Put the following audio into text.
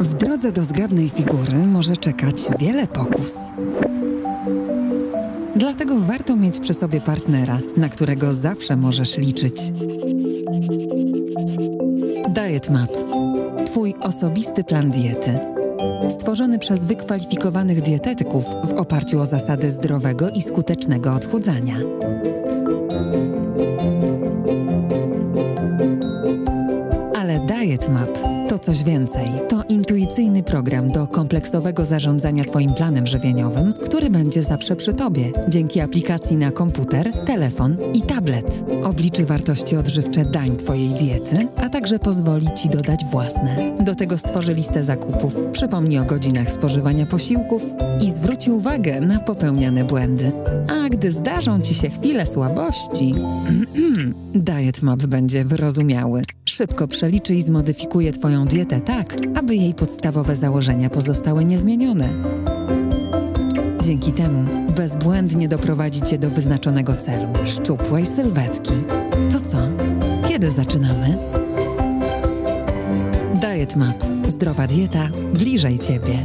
W drodze do zgrabnej figury może czekać wiele pokus. Dlatego warto mieć przy sobie partnera, na którego zawsze możesz liczyć. Diet Map. Twój osobisty plan diety. Stworzony przez wykwalifikowanych dietetyków w oparciu o zasady zdrowego i skutecznego odchudzania. Ale Diet Map to coś więcej. To intuicyjny program do kompleksowego zarządzania Twoim planem żywieniowym, który będzie zawsze przy Tobie dzięki aplikacji na komputer, telefon i tablet. Obliczy wartości odżywcze dań Twojej diety, a także pozwoli Ci dodać własne. Do tego stworzy listę zakupów, przypomni o godzinach spożywania posiłków i zwróci uwagę na popełniane błędy. A gdy zdarzą Ci się chwile słabości, Diet Map będzie wyrozumiały. Szybko przeliczy i zmodyfikuje Twoją dietę tak, aby jej podstawowe założenia pozostały niezmienione. Dzięki temu bezbłędnie doprowadzi Cię do wyznaczonego celu szczupłej sylwetki. To co? Kiedy zaczynamy? Diet Map. Zdrowa dieta bliżej Ciebie.